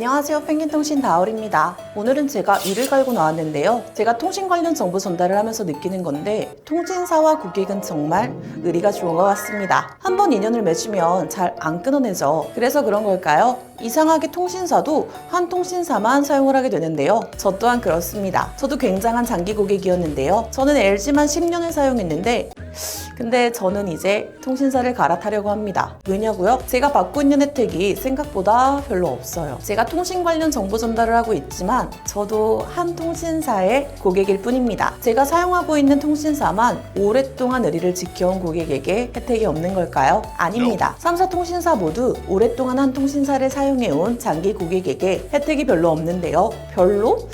안녕하세요. 펭귄통신 다울입니다. 오늘은 제가 이를 갈고 나왔는데요. 제가 통신 관련 정보 전달을 하면서 느끼는 건데 통신사와 고객은 정말 의리가 좋은 것 같습니다. 한 번 인연을 맺으면 잘 안 끊어내죠. 그래서 그런 걸까요? 이상하게 통신사도 한 통신사만 사용을 하게 되는데요. 저 또한 그렇습니다. 저도 굉장한 장기 고객이었는데요. 저는 LG만 10년을 사용했는데 근데 저는 이제 통신사를 갈아타려고 합니다. 왜냐고요? 제가 받고 있는 혜택이 생각보다 별로 없어요. 제가 통신 관련 정보 전달을 하고 있지만 저도 한 통신사의 고객일 뿐입니다. 제가 사용하고 있는 통신사만 오랫동안 의리를 지켜온 고객에게 혜택이 없는 걸까요? 아닙니다. 3사 통신사 모두 오랫동안 한 통신사를 사용해온 장기 고객에게 혜택이 별로 없는데요. 별로?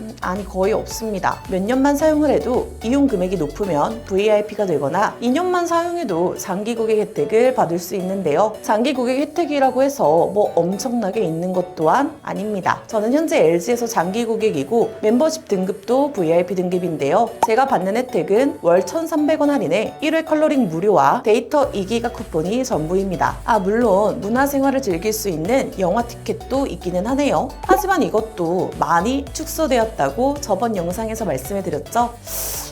음, 아니 거의 없습니다. 몇 년만 사용을 해도 이용 금액이 높으면 VIP가 되거나 2년만 사용해도 장기 고객 혜택을 받을 수 있는데요. 장기 고객 혜택이라고 해서 뭐 엄청나게 있는 것 또한 아닙니다. 저는 현재 LG에서 장기 고객이고 멤버십 등급도 VIP 등급인데요. 제가 받는 혜택은 월 1,300원 할인에 1회 컬러링 무료와 데이터 2기가 쿠폰이 전부입니다. 아 물론 문화생활을 즐길 수 있는 영화 티켓도 있기는 하네요. 하지만 이것도 많이 축소되 었다고 저번 영상에서 말씀해 드렸죠.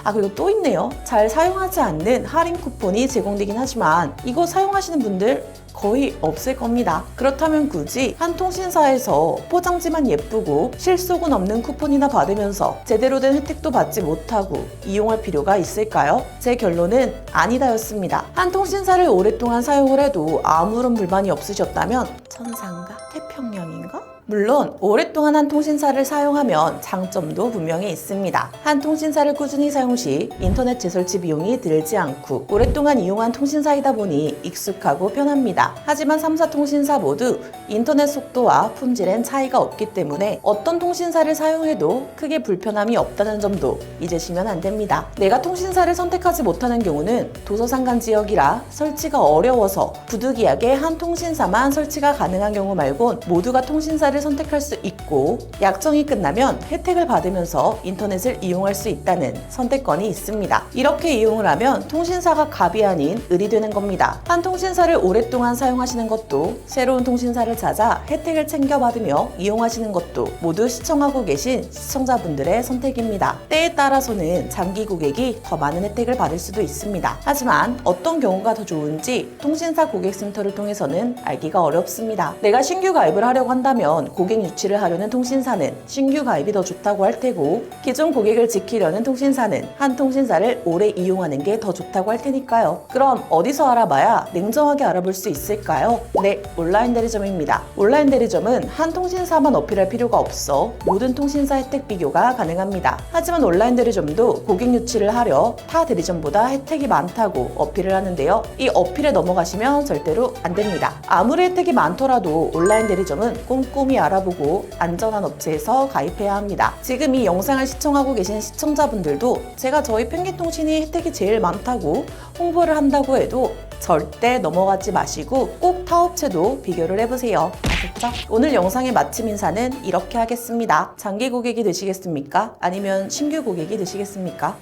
아 그리고 또 있네요. 잘 사용하지 않는 할인 쿠폰이 제공되긴 하지만 이거 사용하시는 분들 거의 없을 겁니다. 그렇다면 굳이 한 통신사에서 포장지만 예쁘고 실속은 없는 쿠폰이나 받으면서 제대로 된 혜택도 받지 못하고 이용할 필요가 있을까요? 제 결론은 아니다였습니다. 한 통신사를 오랫동안 사용을 해도 아무런 불만이 없으셨다면 천상가? 태평양인가? 물론 오랫동안 한 통신사를 사용하면 장점도 분명히 있습니다. 한 통신사를 꾸준히 사용 시 인터넷 재설치 비용이 들지 않고 오랫동안 이용한 통신사이다 보니 익숙하고 편합니다. 하지만 3사 통신사 모두 인터넷 속도와 품질엔 차이가 없기 때문에 어떤 통신사를 사용해도 크게 불편함이 없다는 점도 잊으시면 안 됩니다. 내가 통신사를 선택하지 못하는 경우는 도서상간 지역이라 설치가 어려워서 부득이하게 한 통신사만 설치가 가능한 경우 말곤 모두가 통신사를 선택할 수 있고 약정이 끝나면 혜택을 받으면서 인터넷을 이용할 수 있다는 선택권이 있습니다. 이렇게 이용을 하면 통신사가 갑이 아닌 을이 되는 겁니다. 한 통신사를 오랫동안 사용하시는 것도 새로운 통신사를 찾아 혜택을 챙겨받으며 이용하시는 것도 모두 시청하고 계신 시청자분들의 선택입니다. 때에 따라서는 장기 고객이 더 많은 혜택을 받을 수도 있습니다. 하지만 어떤 경우가 더 좋은지 통신사 고객센터를 통해서는 알기가 어렵습니다. 내가 신규 가입을 하려고 한다면 고객 유치를 하려는 통신사는 신규 가입이 더 좋다고 할 테고 기존 고객을 지키려는 통신사는 한 통신사를 오래 이용하는 게 더 좋다고 할 테니까요. 그럼 어디서 알아봐야 냉정하게 알아볼 수 있을까요? 네, 온라인 대리점입니다. 온라인 대리점은 한 통신사만 어필할 필요가 없어 모든 통신사 혜택 비교가 가능합니다. 하지만 온라인 대리점도 고객 유치를 하려 타 대리점보다 혜택이 많다고 어필을 하는데요. 이 어필에 넘어가시면 절대로 안 됩니다. 아무리 혜택이 많더라도 온라인 대리점은 알아보고 안전한 업체에서 가입해야 합니다. 지금 이 영상을 시청하고 계신 시청자분들도 제가 저희 펭귄통신이 혜택이 제일 많다고 홍보를 한다고 해도 절대 넘어가지 마시고 꼭 타업체도 비교를 해보세요. 아셨죠? 오늘 영상의 마침 인사는 이렇게 하겠습니다. 장기 고객이 되시겠습니까? 아니면 신규 고객이 되시겠습니까?